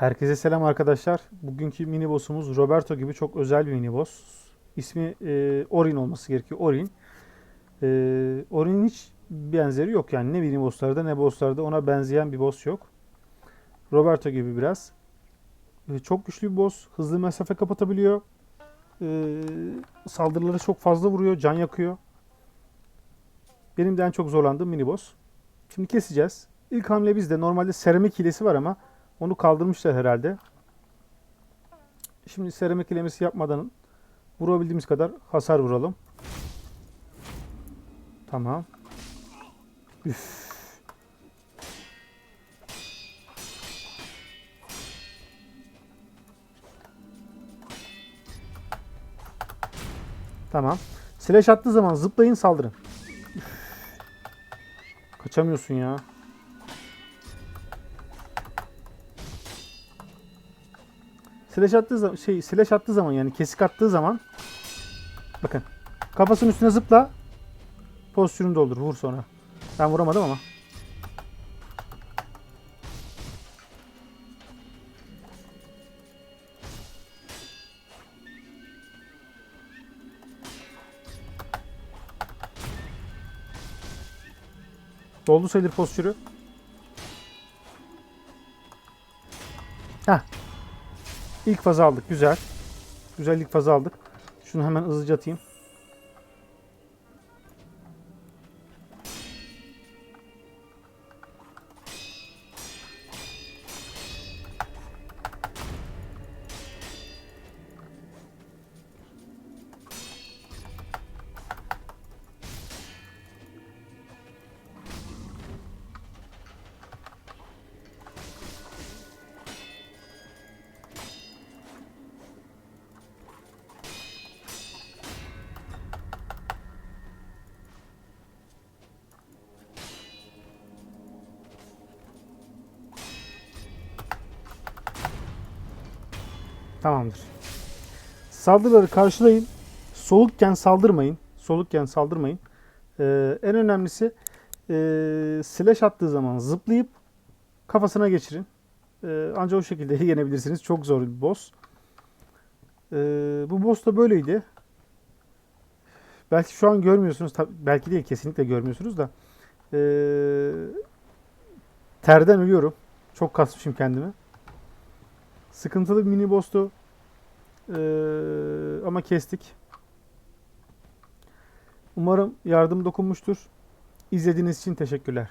Herkese selam arkadaşlar. Bugünkü mini boss'umuz Roberto gibi çok özel bir mini boss. İsmi e, Orin olması gerekiyor. Orin. E, Orin'in hiç benzeri yok yani. Ne mini boss'larda ne boss'larda ona benzeyen bir boss yok. Roberto gibi biraz. E, çok güçlü bir boss. Hızlı mesafe kapatabiliyor. E, saldırıları çok fazla vuruyor. Can yakıyor. Benim de en çok zorlandığım mini boss. Şimdi keseceğiz. İlk hamle bizde. Normalde seramik hilesi var ama onu kaldırmışlar herhalde. Şimdi seramik ilemesi yapmadan vurabildiğimiz kadar hasar vuralım. Tamam. Üf. Tamam. Slash attığı zaman zıplayın saldırın. Üf. Kaçamıyorsun ya. Slash attığı zaman şey slash attığı zaman yani kesik attığı zaman bakın kafasının üstüne zıpla pozisyonunu doldur vur sonra. Ben vuramadım ama. Doldu sayılır postürü. Heh. İlk fazı aldık. Güzel. Güzel ilk fazı aldık. Şunu hemen hızlıca atayım. Tamamdır. Saldırıları karşılayın. Solukken saldırmayın. Solukken saldırmayın. Ee, en önemlisi ee, slash attığı zaman zıplayıp kafasına geçirin. Ee, ancak o şekilde yenebilirsiniz. Çok zor bir boss. Ee, bu boss da böyleydi. Belki şu an görmüyorsunuz. tab- belki değil kesinlikle görmüyorsunuz da. Ee, terden ölüyorum. Çok kasmışım kendimi. Sıkıntılı bir mini boss'tu. Ee, ama kestik. Umarım yardım dokunmuştur. İzlediğiniz için teşekkürler.